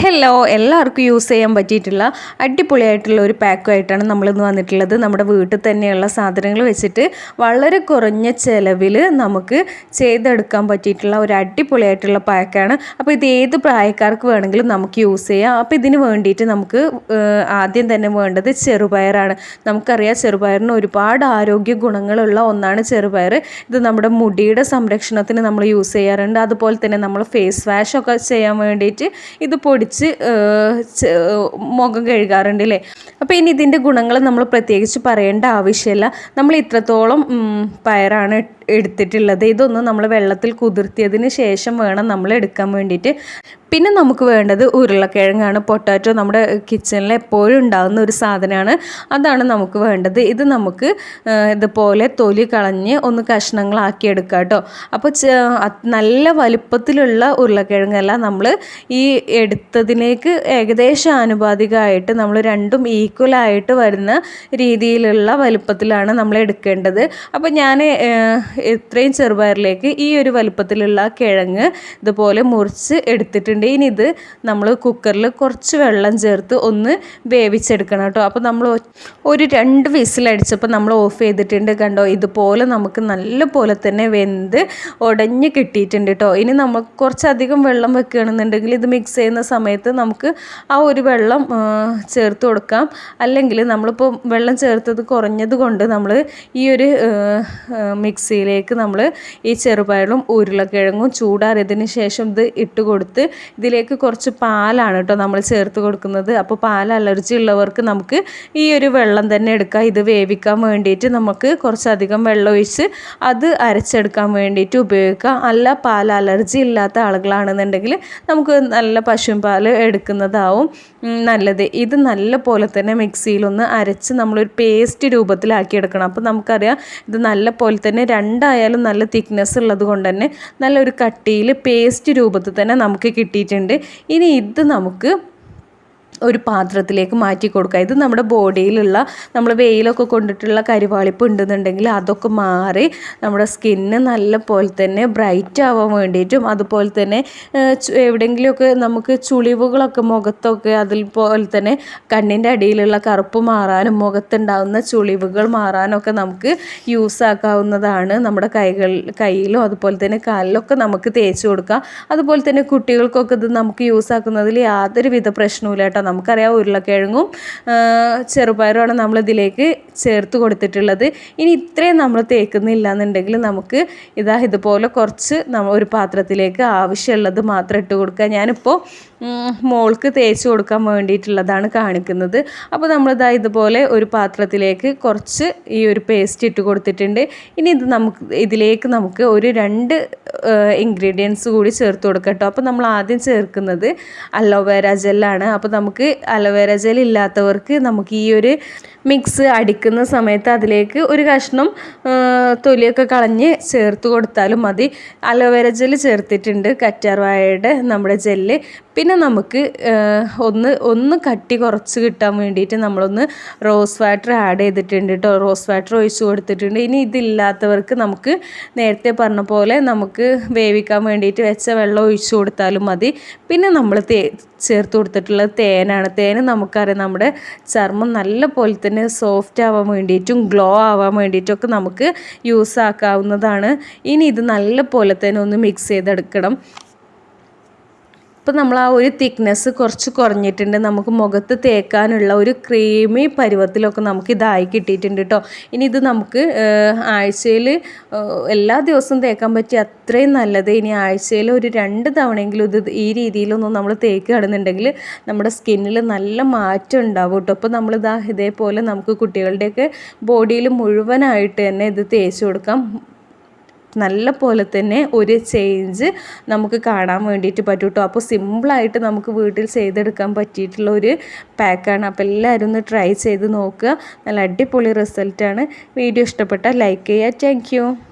Hello എല്ലാവർക്കും use ചെയ്യാൻ പറ്റിയിട്ടുള്ള അടിപൊളിയായിട്ടുള്ള ഒരു പാക്കുമായിട്ടാണ് നമ്മളിന്ന് വന്നിട്ടുള്ളത്. നമ്മുടെ വീട്ടിൽ തന്നെയുള്ള സാധനങ്ങൾ വെച്ചിട്ട് വളരെ കുറഞ്ഞ ചിലവിൽ നമുക്ക് ചെയ്തെടുക്കാൻ പറ്റിയിട്ടുള്ള ഒരു അടിപൊളിയായിട്ടുള്ള പാക്കാണ്. അപ്പോൾ ഇത് ഏത് പ്രായക്കാർക്ക് വേണമെങ്കിലും നമുക്ക് യൂസ് ചെയ്യാം. അപ്പോൾ ഇതിന് വേണ്ടിയിട്ട് നമുക്ക് ആദ്യം തന്നെ വേണ്ടത് ചെറുപയറാണ്. നമുക്കറിയാം ചെറുപയറിന് ഒരുപാട് ആരോഗ്യ ഗുണങ്ങളുള്ള ഒന്നാണ് ചെറുപയർ. ഇത് നമ്മുടെ മുടിയുടെ സംരക്ഷണത്തിന് നമ്മൾ യൂസ് ചെയ്യാറുണ്ട്. അതുപോലെ തന്നെ നമ്മൾ ഫേസ് വാഷൊക്കെ ചെയ്യാൻ വേണ്ടിയിട്ട് ഇത് പൊടിച്ച് ഏഹ്, ചെ- മുഖം കഴുകാറുണ്ട് അല്ലേ അപ്പോൾ ഇനി ഇതിന്റെ ഗുണങ്ങൾ നമ്മൾ പ്രത്യേകിച്ച് പറയേണ്ട ആവശ്യമില്ല. നമ്മൾ ഇത്രത്തോളം പയറാണ് എടുത്തിട്ടുള്ളത്. ഇതൊന്നും നമ്മൾ വെള്ളത്തിൽ കുതിർത്തിയതിന് ശേഷം വേണം നമ്മൾ എടുക്കാൻ വേണ്ടിയിട്ട്. പിന്നെ നമുക്ക് വേണ്ടത് ഉരുളക്കിഴങ്ങാണ്. പൊട്ടാറ്റോ നമ്മുടെ കിച്ചണിൽ എപ്പോഴും ഉണ്ടാകുന്ന ഒരു സാധനമാണ്. അതാണ് നമുക്ക് വേണ്ടത്. ഇത് നമുക്ക് ഇതുപോലെ തൊലി കളഞ്ഞ് ഒന്ന് കഷ്ണങ്ങളാക്കി എടുക്കാം കേട്ടോ. അപ്പോൾ നല്ല വലിപ്പത്തിലുള്ള ഉരുളക്കിഴങ്ങല്ല നമ്മൾ ഈ എടുത്തതിലേക്ക് ഏകദേശം ആനുപാതികമായിട്ട് നമ്മൾ രണ്ടും ഈക്വലായിട്ട് വരുന്ന രീതിയിലുള്ള വലിപ്പത്തിലാണ് നമ്മൾ എടുക്കേണ്ടത്. അപ്പോൾ ഞാൻ ഇത്രയും ചെറുപയറിലേക്ക് ഈ ഒരു വലിപ്പത്തിലുള്ള കിഴങ്ങ് ഇതുപോലെ മുറിച്ച് എടുത്തിട്ടുണ്ട്. ഇനി ഇത് നമ്മൾ കുക്കറിൽ കുറച്ച് വെള്ളം ചേർത്ത് ഒന്ന് വേവിച്ചെടുക്കണം കേട്ടോ. അപ്പോൾ നമ്മൾ ഒരു രണ്ട് വിസിലടിച്ചപ്പോൾ നമ്മൾ ഓഫ് ചെയ്തിട്ടുണ്ട് കണ്ടോ? ഇതുപോലെ നമുക്ക് നല്ല പോലെ തന്നെ വെന്ത് ഉടഞ്ഞ് കിട്ടിയിട്ടുണ്ട് കേട്ടോ. ഇനി നമുക്ക് കുറച്ചധികം വെള്ളം വെക്കുകയാണെന്നുണ്ടെങ്കിൽ ഇത് മിക്സ് ചെയ്യുന്ന സമയത്ത് നമുക്ക് ആ ഒരു വെള്ളം ചേർത്ത് കൊടുക്കാം. അല്ലെങ്കിൽ നമ്മളിപ്പോൾ വെള്ളം ചേർത്തത് കുറഞ്ഞത് കൊണ്ട് നമ്മൾ ഈ ഒരു മിക്സിയിലേക്ക് നമ്മൾ ഈ ചെറുപയറും ഉരുളക്കിഴങ്ങും ചൂടാറിയതിന് ശേഷം ഇത് ഇട്ട് കൊടുത്ത് ഇതിലേക്ക് കുറച്ച് പാലാണ് കേട്ടോ നമ്മൾ ചേർത്ത് കൊടുക്കുന്നത്. അപ്പോൾ പാൽ അലർജി ഉള്ളവർക്ക് നമുക്ക് ഈ ഒരു വെള്ളം തന്നെ എടുക്കാം. ഇത് വേവിക്കാൻ വേണ്ടിയിട്ട് നമുക്ക് കുറച്ചധികം വെള്ളം ഒഴിച്ച് അത് അരച്ചെടുക്കാൻ വേണ്ടിയിട്ട് ഉപയോഗിക്കാം. അല്ല പാൽ അലർജി ഇല്ലാത്ത ആളുകളാണെന്നുണ്ടെങ്കിൽ നമുക്ക് നല്ല പശുവിൻ പാൽ എടുക്കുന്നതാവും. നല്ലത്. ഇത് നല്ല പോലെ തന്നെ മിക്സിയിലൊന്ന് അരച്ച് നമ്മളൊരു പേസ്റ്റ് രൂപത്തിലാക്കി എടുക്കണം അപ്പോൾ നമുക്കറിയാം ഇത് നല്ല പോലെ തന്നെ രണ്ടായാലും നല്ല തിക്നെസ് ഉള്ളത് കൊണ്ട് തന്നെ നല്ലൊരു കട്ടിയിൽ പേസ്റ്റ് രൂപത്തിൽ തന്നെ നമുക്ക് കിട്ടിയിട്ടുണ്ട്. ഇനി ഇത് നമുക്ക് ഒരു പാത്രത്തിലേക്ക് മാറ്റി കൊടുക്കുക. ഇത് നമ്മുടെ ബോഡിയിലുള്ള നമ്മൾ വെയിലൊക്കെ കൊണ്ടിട്ടുള്ള കരിവാളിപ്പ് ഉണ്ടെന്നുണ്ടെങ്കിൽ അതൊക്കെ മാറി നമ്മുടെ സ്കിന്ന് നല്ല പോലെ തന്നെ ബ്രൈറ്റ് ആവാൻ വേണ്ടിയിട്ടും അതുപോലെ തന്നെ എവിടെയെങ്കിലുമൊക്കെ നമുക്ക് ചുളിവുകളൊക്കെ മുഖത്തൊക്കെ അതിൽ പോലെ തന്നെ കണ്ണിന്റെ അടിയിലുള്ള കറുപ്പ് മാറാനും മുഖത്തുണ്ടാവുന്ന ചുളിവുകൾ മാറാനൊക്കെ നമുക്ക് യൂസ് ആക്കാവുന്നതാണ് നമ്മുടെ കൈകൾ കയ്യിലും അതുപോലെ തന്നെ കാലിലൊക്കെ നമുക്ക് തേച്ച് കൊടുക്കാം അതുപോലെ തന്നെ കുട്ടികൾക്കൊക്കെ ഇത് നമുക്ക് യൂസ് ആക്കുന്നതിൽ യാതൊരുവിധ പ്രശ്നവുമില്ല കേട്ടോ. നമുക്കറിയാം ഉരുളക്കിഴങ്ങും ചെറുപയറുമാണ് നമ്മളിതിലേക്ക് ചേർത്ത് കൊടുത്തിട്ടുള്ളത്. ഇനി ഇത്രയും നമ്മൾ തേക്കുന്നില്ല എന്നുണ്ടെങ്കിൽ നമുക്ക് ഇതാ ഇതുപോലെ കുറച്ച് നമ്മൾ ഒരു പാത്രത്തിലേക്ക് ആവശ്യമുള്ളത് മാത്രം ഇട്ട് കൊടുക്കുക. ഞാനിപ്പോൾ മോൾക്ക് തേച്ച് കൊടുക്കാൻ വേണ്ടിയിട്ടുള്ളതാണ് കാണിക്കുന്നത്. അപ്പോൾ നമ്മളിതാ ഇതുപോലെ ഒരു പാത്രത്തിലേക്ക് കുറച്ച് ഈ ഒരു പേസ്റ്റ് ഇട്ട് കൊടുത്തിട്ടുണ്ട്. ഇനി ഇത് നമുക്ക് ഇതിലേക്ക് നമുക്ക് ഒരു രണ്ട് ഇൻഗ്രീഡിയൻസ് കൂടി ചേർത്ത് കൊടുക്കട്ടോ അപ്പോൾ നമ്മൾ ആദ്യം ചേർക്കുന്നത് അലോവേര ജെല്ലാണ് അപ്പോൾ നമുക്ക് അലോവേര ജെൽ ഇല്ലാത്തവർക്ക് നമുക്ക് ഈ ഒരു മിക്സ് അടിക്കുന്ന സമയത്ത് അതിലേക്ക് ഒരു കഷ്ണം തൊലിയൊക്കെ കളഞ്ഞ് ചേർത്ത് കൊടുത്താലും മതി. അലോവേര ജെൽ ചേർത്തിട്ടുണ്ട് കറ്റാർവാഴയുടെ നമ്മുടെ ജെല്ല്. പിന്നെ നമുക്ക് ഒന്ന് ഒന്ന് കട്ടി കുറച്ച് കിട്ടാൻ വേണ്ടിയിട്ട് നമ്മളൊന്ന് റോസ് വാട്ടർ ആഡ് ചെയ്തിട്ടുണ്ട് കേട്ടോ റോസ് വാട്ടർ ഒഴിച്ച് കൊടുത്തിട്ടുണ്ട്. ഇനി ഇതില്ലാത്തവർക്ക് നമുക്ക് നേരത്തെ പറഞ്ഞ പോലെ നമുക്ക് വേവിക്കാൻ വേണ്ടിയിട്ട് വെച്ച വെള്ളം ഒഴിച്ചു കൊടുത്താലും മതി. പിന്നെ നമ്മൾ തേ ചേർത്ത് കൊടുത്തിട്ടുള്ളത് തേനാണ്. തേൻ നമുക്കറിയാം നമ്മുടെ ചർമ്മം നല്ല പോലെ തന്നെ സോഫ്റ്റ് ആവാൻ വേണ്ടിയിട്ടും ഗ്ലോ ആവാൻ വേണ്ടിയിട്ടൊക്കെ നമുക്ക് യൂസ് ആക്കാവുന്നതാണ്. ഇനി ഇത് നല്ല പോലെ തന്നെ ഒന്ന് മിക്സ് ചെയ്തെടുക്കണം. ഇപ്പം നമ്മൾ ആ ഒരു തിക്നെസ് കുറച്ച് കുറഞ്ഞിട്ടുണ്ട്. നമുക്ക് മുഖത്ത് തേക്കാനുള്ള ഒരു ക്രീമി പരുവത്തിലൊക്കെ നമുക്ക് ഇതായി കിട്ടിയിട്ടുണ്ട് കേട്ടോ ഇനി ഇത് നമുക്ക് ആഴ്ചയിൽ എല്ലാ ദിവസവും തേക്കാൻ പറ്റിയ അത്രയും നല്ലത് ഇനി ആഴ്ചയിൽ ഒരു രണ്ട് തവണയെങ്കിലും ഇത് ഈ രീതിയിലൊന്നും നമ്മൾ തേക്കുകയാണെന്നുണ്ടെങ്കിൽ നമ്മുടെ സ്കിന്നിൽ നല്ല മാറ്റം ഉണ്ടാവും കേട്ടോ അപ്പോൾ നമ്മളിതാ ഇതേപോലെ നമുക്ക് കുട്ടികളുടെയൊക്കെ ബോഡിയിൽ മുഴുവനായിട്ട് തന്നെ ഇത് തേച്ച് കൊടുക്കാം. നല്ല പോലെ തന്നെ ഒരു ചേഞ്ച് നമുക്ക് കാണാൻ വേണ്ടിയിട്ട് പറ്റും കേട്ടോ അപ്പോൾ സിമ്പിളായിട്ട് നമുക്ക് വീട്ടിൽ ചെയ്തെടുക്കാൻ പറ്റിയിട്ടുള്ള ഒരു പാക്കാണ് അപ്പോൾ എല്ലാവരും ഒന്ന് ട്രൈ ചെയ്ത് നോക്കുക. നല്ല അടിപൊളി റിസൾട്ടാണ് വീഡിയോ ഇഷ്ടപ്പെട്ടാൽ ലൈക്ക് ചെയ്യുക. താങ്ക്